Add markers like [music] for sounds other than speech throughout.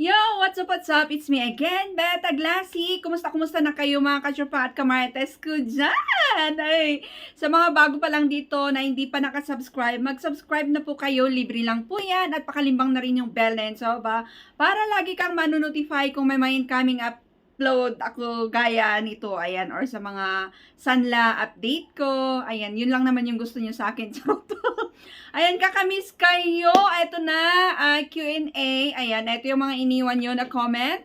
Yo, what's up, what's up? It's me again, Beta Glassy. Kumusta, kumusta na kayo mga katropa at kamarites ko dyan? Ay, sa mga bago pa lang dito na hindi pa nakasubscribe, mag-subscribe na po kayo. Libre lang po yan at pakalimbang na rin yung bell na yun. So, ba, para lagi kang manonotify kung may mga incoming upload ako gaya nito, ayan, or sa mga sanla update ko. Ayan, yun lang naman yung gusto nyo sa akin. [laughs] Charot. Ayan, kakamiss kayo. Ito na, ah, Q&A. Ayan, ito yung mga iniwan nyo na comment.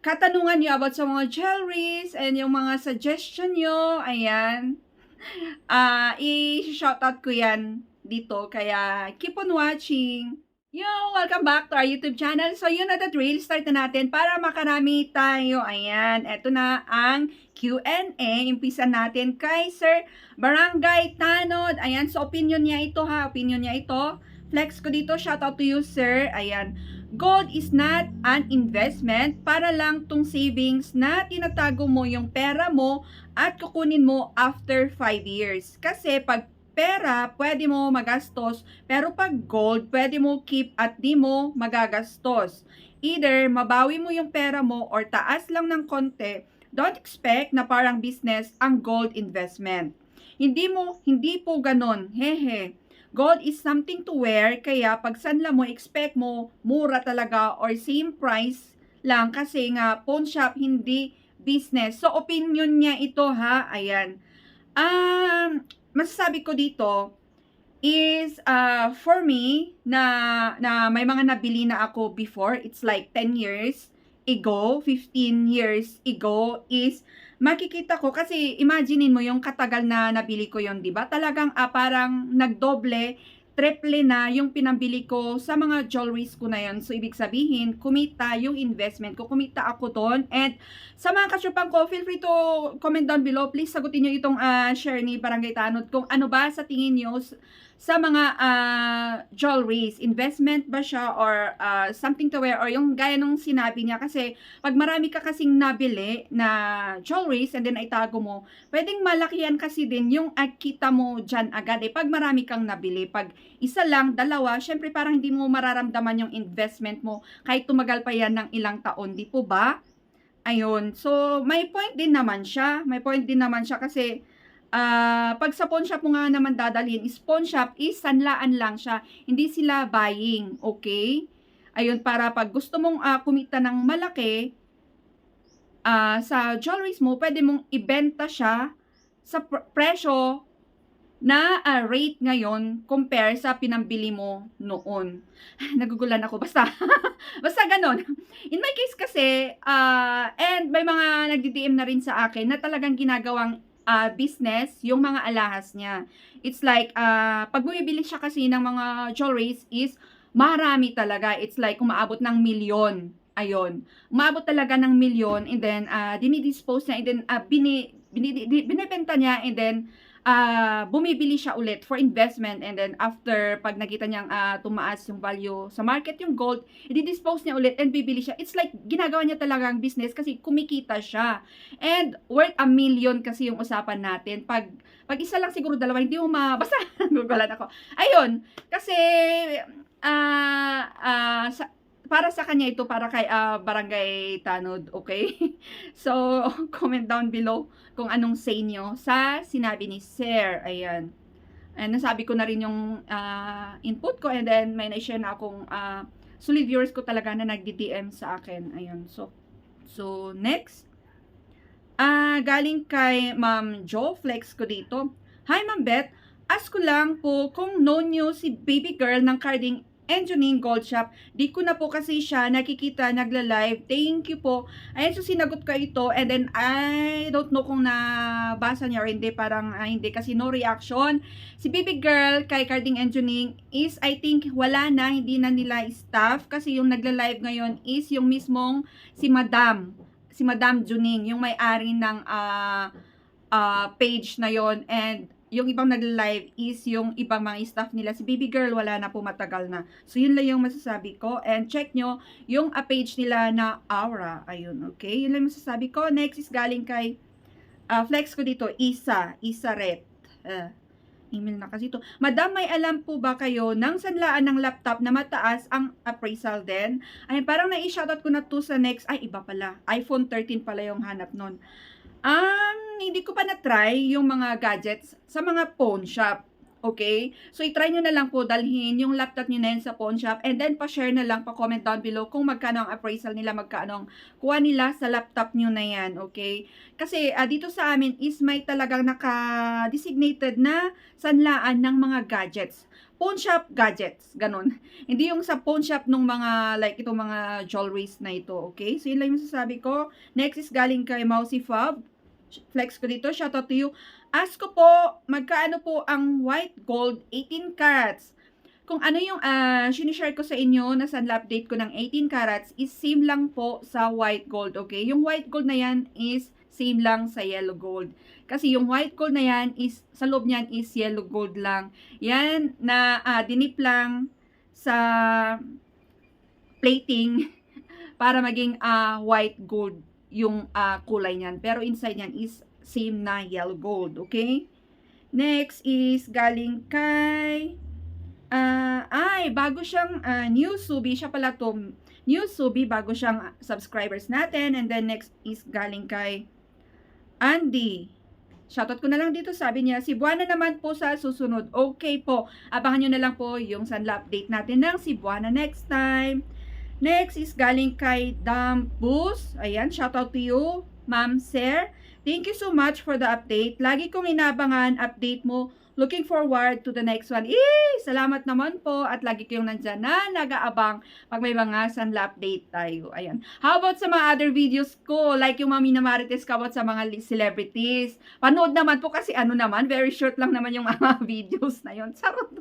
Katanungan nyo about sa mga jewelries and yung mga suggestion nyo. Ayan. Ah, i-shoutout ko yan dito. Kaya, keep on watching. Yo, welcome back to our YouTube channel. So, yun na the drill. Start na natin para makarami tayo. Ayan, eto na ang Q&A. Impisa natin kay Sir Barangay Tanod. Ayan, so opinion niya ito ha. Opinion niya ito. Flex ko dito. Shout out to you, sir. Ayan. Gold is not an investment para lang tong savings na tinatago mo yung pera mo at kukunin mo after 5 years. Kasi pag pera, pwede mo magastos, pero pag gold, pwede mo keep at di mo magagastos. Either mabawi mo yung pera mo or taas lang ng konti, don't expect na parang business ang gold investment. Hindi mo, hindi po ganon. Hehe. Gold is something to wear, kaya pag sanla mo, expect mo mura talaga or same price lang kasi nga pawn shop hindi business. So opinion niya ito ha. Ayan. Um, masasabi ko dito is uh, for me na na may mga nabili na ako before it's like 10 years ago 15 years ago is makikita ko kasi imaginein mo yung katagal na nabili ko yon di ba? Talagang ah, parang nagdoble triple na yung pinambili ko sa mga jewelries ko na yon. So, ibig sabihin, kumita yung investment ko. Kumita ako doon. And sa mga kasyupang ko, feel free to comment down below. Please sagutin nyo itong ah, share ni Barangay Tanod kung ano ba sa tingin nyo sa mga ah, jewelries. Investment ba siya or ah, something to wear or yung gaya nung sinabi niya. Kasi pag marami ka kasing nabili na jewelries and then ay tago mo, pwedeng malakihan kasi din yung ah, kita mo dyan agad. Eh, pag marami kang nabili, pag isa lang, dalawa, syempre parang hindi mo mararamdaman yung investment mo kahit tumagal pa yan ng ilang taon, di po ba? Ayun. So, may point din naman siya. May point din naman siya kasi ah pag sa pawn shop mo nga naman dadalhin, is pawn shop is sanlaan lang siya. Hindi sila buying, okay? Ayun, para pag gusto mong ah, kumita ng malaki ah sa jewelries mo, pwede mong ibenta siya sa pr- presyo na ah, rate ngayon compare sa pinambili mo noon. [laughs] Nagugulan ako. Basta, [laughs] basta ganon. In my case kasi, ah, and may mga nagdi-DM na rin sa akin na talagang ginagawang ah, business yung mga alahas niya. It's like, ah, pag bumibili siya kasi ng mga jewelries is marami talaga. It's like umaabot ng milyon. Ayun. Umabot talaga ng milyon and then ah, dinidispose niya and then ah, bini, binibenta niya and then ah bumibili siya ulit for investment and then after pag nakita niyang ah, tumaas yung value sa market yung gold, i-dispose niya ulit and bibili siya. It's like ginagawa niya talagang business kasi kumikita siya. And worth a million kasi yung usapan natin. Pag pag isa lang siguro dalawa hindi mo ma [laughs] basta gugulan ako. Ayun, kasi ah ah, sa- para sa kanya ito para kay ah, Barangay Tanod, okay? [laughs] so, [laughs] comment down below kung anong say nyo sa sinabi ni Sir. Ayan. And nasabi ko na rin yung ah, input ko and then may na-share na akong ah, solid viewers ko talaga na nagdi-DM sa akin. Ayun. So, so next. Ah, galing kay Ma'am Jo Flex ko dito. Hi Ma'am Beth, ask ko lang po kung known nyo si baby girl ng Carding Engineering Gold Shop. Di ko na po kasi siya nakikita nagla-live. Thank you po. Ayan, so sinagot ko ito and then I don't know kung nabasa niya or hindi. Parang ah, hindi kasi no reaction. Si baby girl kay Carding Engineering is I think wala na, hindi na nila staff kasi yung nagla-live ngayon is yung mismong si Madam. Si Madam Juning, yung may-ari ng ah, ah, page na yon and yung ibang nag-live is yung ibang mga staff nila. Si Baby Girl, wala na po matagal na. So, yun lang yung masasabi ko. And check nyo yung a page nila na Aura. Ayun, okay? Yun lang masasabi ko. Next is galing kay ah, flex ko dito, Isa. Isa Ret. Ah, email na kasi ito. Madam, may alam po ba kayo ng sanlaan ng laptop na mataas ang appraisal din? Ay, parang nai-shoutout ko na to sa next. Ay, iba pala. iPhone 13 pala yung hanap nun. Um, hindi ko pa na-try yung mga gadgets sa mga pawn shop. Okay? So, i-try nyo na lang po dalhin yung laptop nyo na yun sa pawn shop and then pa-share na lang, pa-comment down below kung magkano ang appraisal nila, magkano ang kuha nila sa laptop nyo na yan. Okay? Kasi ah, dito sa amin is may talagang naka-designated na sanlaan ng mga gadgets. Pawn shop gadgets, ganun. [laughs] Hindi yung sa pawn shop nung mga, like, itong mga jewelries na ito, okay? So, yun lang yung sasabi ko. Next is galing kay Mousy Fab. Flex ko dito, shout out to you. Ask ko po, magkaano po ang white gold 18 carats? Kung ano yung uh, sinishare ko sa inyo na sunlap date ko ng 18 carats is same lang po sa white gold, okay? Yung white gold na yan is same lang sa yellow gold. Kasi yung white gold na yan is, sa loob niyan is yellow gold lang. Yan na uh, dinip lang sa plating [laughs] para maging uh, white gold yung uh, kulay niyan. Pero inside niyan is same na yellow gold, okay? Next is galing kay uh, ay, bago siyang uh, new subi, siya pala to new subi, bago siyang subscribers natin. And then next is galing kay Andy. Shoutout ko na lang dito, sabi niya, Cebuana naman po sa susunod. Okay po, abangan nyo na lang po yung sunla update natin ng Cebuana next time. Next is galing kay Dampus. Ayan, shoutout to you, Ma'am Sir. Thank you so much for the update. Lagi kong inabangan update mo. Looking forward to the next one. Eh, salamat naman po at lagi kayong nandyan na nag-aabang pag may mga sunla update tayo. Ayan. How about sa mga other videos ko? Like yung Mami na Marites ka sa mga celebrities. Panood naman po kasi ano naman, very short lang naman yung [laughs] mga videos na yon. Sarot.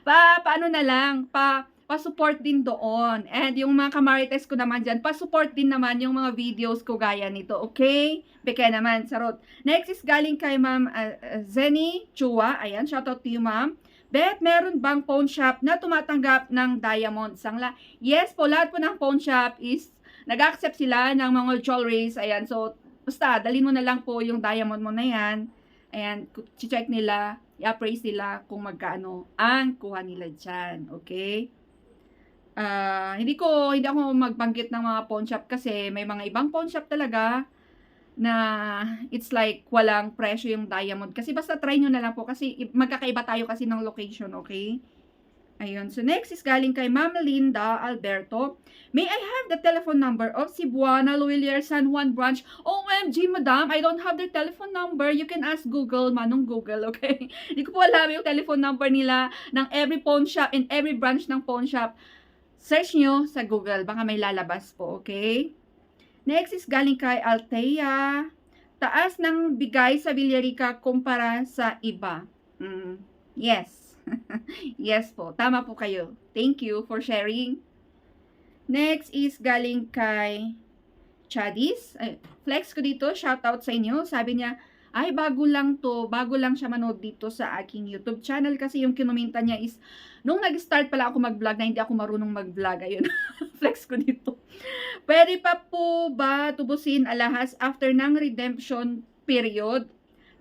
Pa, paano na lang? Pa, pa-support din doon. And yung mga kamarites ko naman dyan, pa-support din naman yung mga videos ko gaya nito, okay? Beke naman, sarot. Next is galing kay Ma'am uh, Zenny Chua. Ayan, shoutout to you, Ma'am. Bet, meron bang pawn shop na tumatanggap ng diamond sangla? Yes po, lahat po ng pawn shop is nag-accept sila ng mga jewelries. Ayan, so, basta, dalhin mo na lang po yung diamond mo na yan. Ayan, check nila, i-appraise nila kung magkano ang kuha nila dyan. Okay? Uh, hindi ko, hindi ako magbanggit ng mga pawn shop kasi may mga ibang pawn shop talaga na it's like walang presyo yung diamond. Kasi basta try nyo na lang po kasi magkakaiba tayo kasi ng location, okay? Ayun. So, next is galing kay Ma'am Linda Alberto. May I have the telephone number of Cebuana, Luilier, San Juan branch? OMG, madam, I don't have their telephone number. You can ask Google, manong Google, [laughs] okay? Hindi ko po alam yung telephone number nila ng every pawn shop in every branch ng pawn shop. Search nyo sa Google, baka may lalabas po, okay? Next is galing kay Altea. Taas ng bigay sa Villarica kumpara sa iba. Mm, yes. [laughs] yes po, tama po kayo. Thank you for sharing. Next is galing kay Chadis. Flex ko dito, shout out sa inyo. Sabi niya, ay bago lang to, bago lang siya manood dito sa aking YouTube channel kasi yung kinuminta niya is, nung nag-start pala ako mag-vlog na hindi ako marunong mag-vlog, ayun, [laughs] flex ko dito. Pwede pa po ba tubusin alahas after ng redemption period?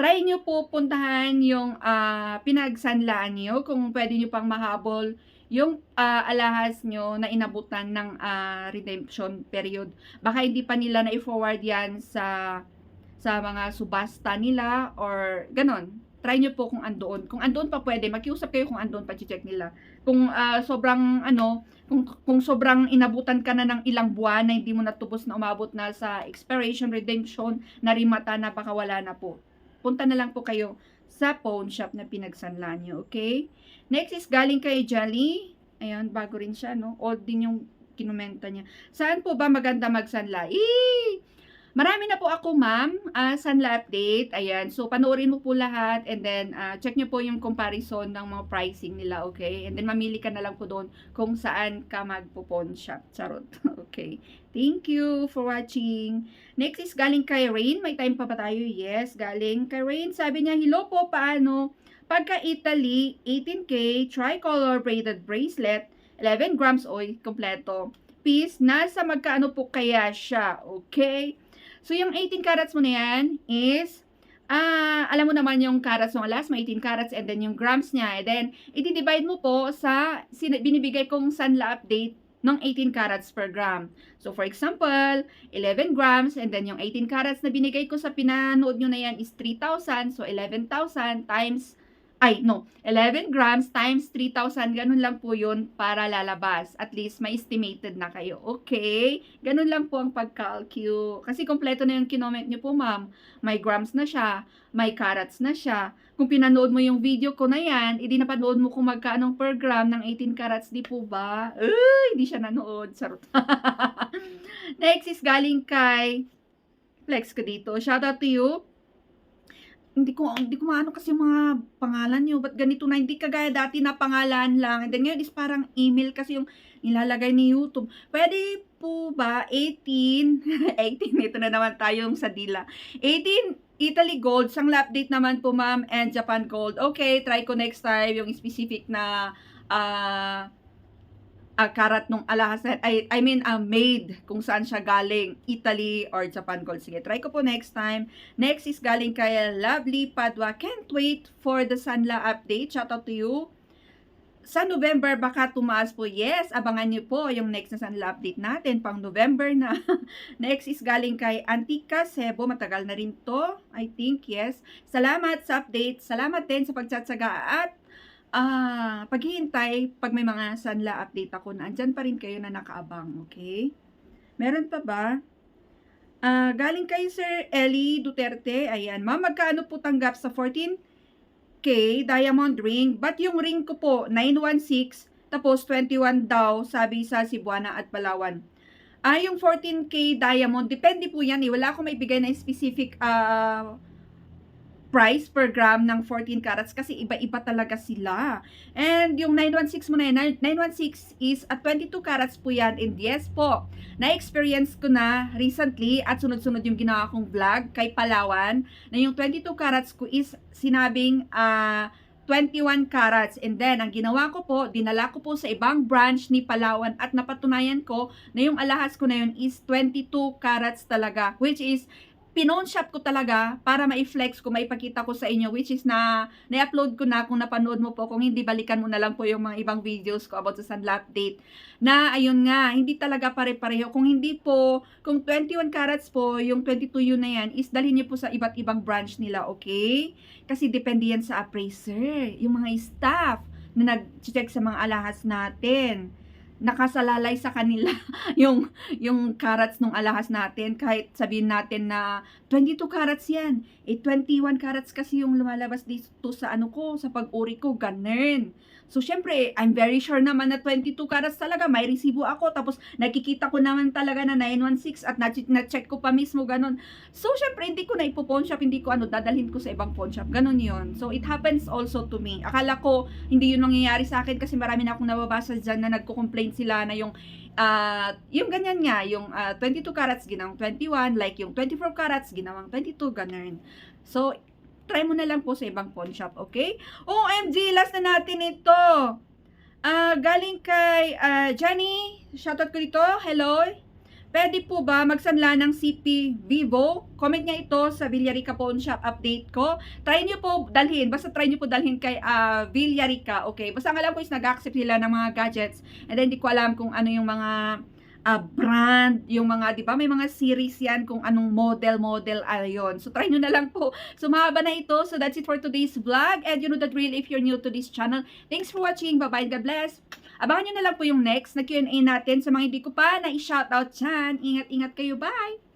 Try nyo po puntahan yung uh, pinagsanlaan nyo kung pwede nyo pang mahabol yung uh, alahas nyo na inabutan ng uh, redemption period. Baka hindi pa nila na-forward yan sa sa mga subasta nila or ganon. Try nyo po kung andoon. Kung andoon pa pwede, makiusap kayo kung andoon pa check nila. Kung uh, sobrang ano, kung, kung sobrang inabutan ka na ng ilang buwan na hindi mo natubos na umabot na sa expiration, redemption, narimata na baka wala na po. Punta na lang po kayo sa pawn shop na pinagsanla nyo, okay? Next is galing kay Jolly. Ayan, bago rin siya, no? Old din yung kinumenta niya. Saan po ba maganda magsanla? Eee! Marami na po ako, ma'am, uh, Sanla update. Ayan. So, panoorin mo po lahat and then uh, check nyo po yung comparison ng mga pricing nila, okay? And then, mamili ka na lang po doon kung saan ka magpo-pawn shop. Charot. [laughs] okay. Thank you for watching. Next is galing kay Rain. May time pa ba tayo? Yes, galing kay Rain. Sabi niya, hello po, paano? Pagka Italy, 18K, tricolor braided bracelet, 11 grams oil, kompleto. Piece, nasa magkano po kaya siya? Okay? So, yung 18 carats mo na yan is ah, alam mo naman yung carats ng alas, may 18 carats and then yung grams niya. And then, i-divide mo po sa binibigay kong Sanla update ng 18 carats per gram. So, for example, 11 grams and then yung 18 carats na binigay ko sa pinanood nyo na yan is 3,000. So, 11,000 times ay, no, 11 grams times 3,000, ganun lang po yun para lalabas. At least, may estimated na kayo. Okay? Ganun lang po ang pag-calculate. Kasi kompleto na yung kinoment nyo po, ma'am. May grams na siya, may carats na siya. Kung pinanood mo yung video ko na yan, hindi napanood mo kung magkano per gram ng 18 carats, di po ba? Uy, hindi siya nanood. Sarot. [laughs] Next is galing kay Flex ko dito. Shout out to you hindi ko hindi ko maano kasi mga pangalan niyo. Ba't ganito na hindi kagaya dati na pangalan lang. And then ngayon is parang email kasi yung nilalagay ni YouTube. Pwede po ba 18 18 [laughs] ito na naman tayo yung sa dila. 18 Italy Gold, sang update naman po ma'am and Japan Gold. Okay, try ko next time yung specific na ah ah, karat nung alahas na, I, I mean, uh, made kung saan siya galing, Italy or Japan Gold. Sige, try ko po next time. Next is galing kay Lovely Padua. Can't wait for the Sanla update. Shout out to you. Sa November, baka tumaas po. Yes, abangan niyo po yung next na Sanla update natin, pang November na. [laughs] next is galing kay Antika Sebo. Matagal na rin to. I think, yes. Salamat sa update. Salamat din sa pagtsatsaga at Ah, paghihintay, pag may mga sanla update ako, nandyan pa rin kayo na nakaabang, okay? Meron pa ba? Ah, galing kay Sir Ellie Duterte, ayan, ma'am, magkano po tanggap sa 14K diamond ring? But yung ring ko po, 916, tapos 21 daw, sabi sa Cebuana at Palawan. Ah, yung 14K diamond, depende po yan eh. Wala akong maibigay na specific ah price per gram ng 14 carats kasi iba-iba talaga sila. And yung 916 mo na yan, 916 is at 22 carats po yan. And yes po, na-experience ko na recently at sunod-sunod yung ginawa kong vlog kay Palawan na yung 22 carats ko is sinabing ah 21 carats. And then, ang ginawa ko po, dinala ko po sa ibang branch ni Palawan at napatunayan ko na yung alahas ko na yun is 22 carats talaga. Which is, pinon shop ko talaga para ma-flex ko, maipakita ko sa inyo which is na na-upload ko na kung napanood mo po kung hindi balikan mo na lang po yung mga ibang videos ko about sa Sunla update na ayun nga hindi talaga pare-pareho. Kung hindi po kung 21 carats po yung 22 yun na yan is dalhin niyo po sa iba't ibang branch nila okay? Kasi depende yan sa appraiser yung mga staff na nag-check sa mga alahas natin nakasalalay sa kanila [laughs] yung yung carats ng alahas natin. Kahit sabihin natin na 22 carats yan. Eh 21 carats kasi yung lumalabas dito sa ano ko sa pag-uri ko ganun so syempre I'm very sure naman na 22 carats talaga may resibo ako tapos nakikita ko naman talaga na 916 at na-check ko pa mismo ganun. So syempre hindi ko na ipo-pawn shop hindi ko ano dadalhin ko sa ibang pawn shop ganun yon so it happens also to me. Akala ko hindi yun nangyayari sa akin kasi marami na akong nababasa dyan na nagko-complain sila na yung uh, yung ganyan nga, yung uh, 22 carats ginawang 21, like yung 24 carats ginawang 22, ganun. So, try mo na lang po sa ibang pawn shop, okay? OMG, last na natin ito. Uh, galing kay uh, Jenny, shoutout ko dito, hello. Pwede po ba magsanla ng CP Vivo? Comment niya ito sa Villarica Pawn Shop update ko. Try niyo po dalhin. Basta try niyo po dalhin kay uh, Villarica. Okay. Basta ang alam ko is nag-accept sila ng mga gadgets. And then hindi ko alam kung ano yung mga uh, brand, yung mga, di ba, may mga series yan kung anong model, model, ayon. So, try nyo na lang po. So, na ito. So, that's it for today's vlog. And you know the drill if you're new to this channel. Thanks for watching. Bye-bye. God bless. Abangan nyo na lang po yung next na Q&A natin sa mga hindi ko pa na i-shoutout dyan. Ingat-ingat kayo. Bye!